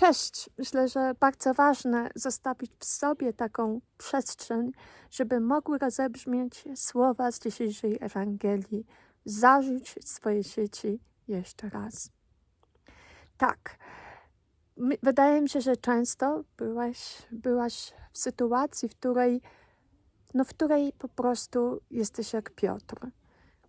Cześć. Myślę, że bardzo ważne zostawić w sobie taką przestrzeń, żeby mogły rozebrzmieć słowa z dzisiejszej Ewangelii. Zarzuć swoje sieci jeszcze raz. Tak. Wydaje mi się, że często byłaś, byłaś w sytuacji, w której, no, w której po prostu jesteś jak Piotr.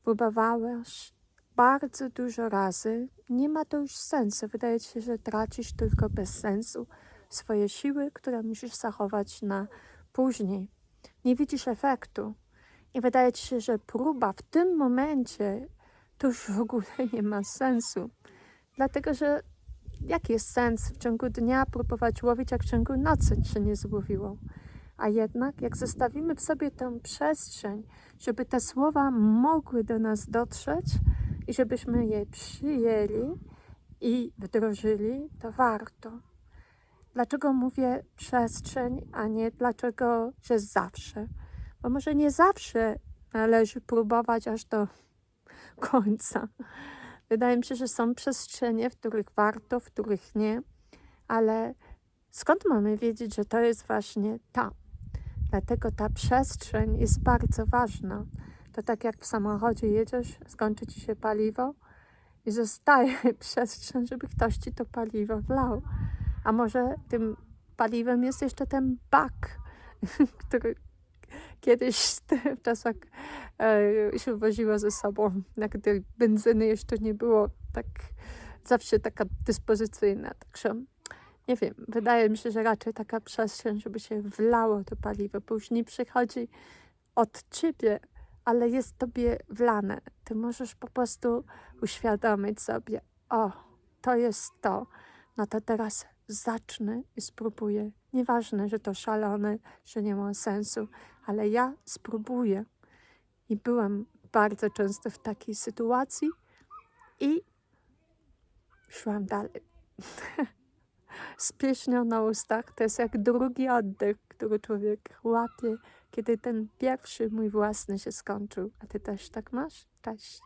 Próbowałeś bardzo dużo razy, nie ma to już sensu. Wydaje ci się, że tracisz tylko bez sensu swoje siły, które musisz zachować na później. Nie widzisz efektu. I wydaje ci się, że próba w tym momencie to już w ogóle nie ma sensu. Dlatego, że jaki jest sens w ciągu dnia próbować łowić, jak w ciągu nocy się nie złowiło? A jednak, jak zostawimy w sobie tę przestrzeń, żeby te słowa mogły do nas dotrzeć i żebyśmy je przyjęli i wdrożyli, to warto. Dlaczego mówię przestrzeń, a nie dlaczego, że zawsze? Bo może nie zawsze należy próbować aż do końca. Wydaje mi się, że są przestrzenie, w których warto, w których nie, ale skąd mamy wiedzieć, że to jest właśnie ta? Dlatego ta przestrzeń jest bardzo ważna. To tak jak w samochodzie jedziesz, skończy ci się paliwo i zostaje przestrzeń, żeby ktoś ci to paliwo wlał. A może tym paliwem jest jeszcze ten bak, który kiedyś w czasach e, się woziło ze sobą, gdy benzyny jeszcze nie było tak zawsze taka dyspozycyjna. Także nie wiem, wydaje mi się, że raczej taka przestrzeń, żeby się wlało to paliwo, nie przychodzi od ciebie, ale jest tobie wlane. Ty możesz po prostu uświadomić sobie, o, to jest to, no to teraz zacznę i spróbuję. Nieważne, że to szalone, że nie ma sensu, ale ja spróbuję. I byłam bardzo często w takiej sytuacji i szłam dalej. Z na ustach to jest jak drugi oddech, który człowiek łapie, kiedy ten pierwszy mój własny się skończył. A ty też tak masz? Cześć.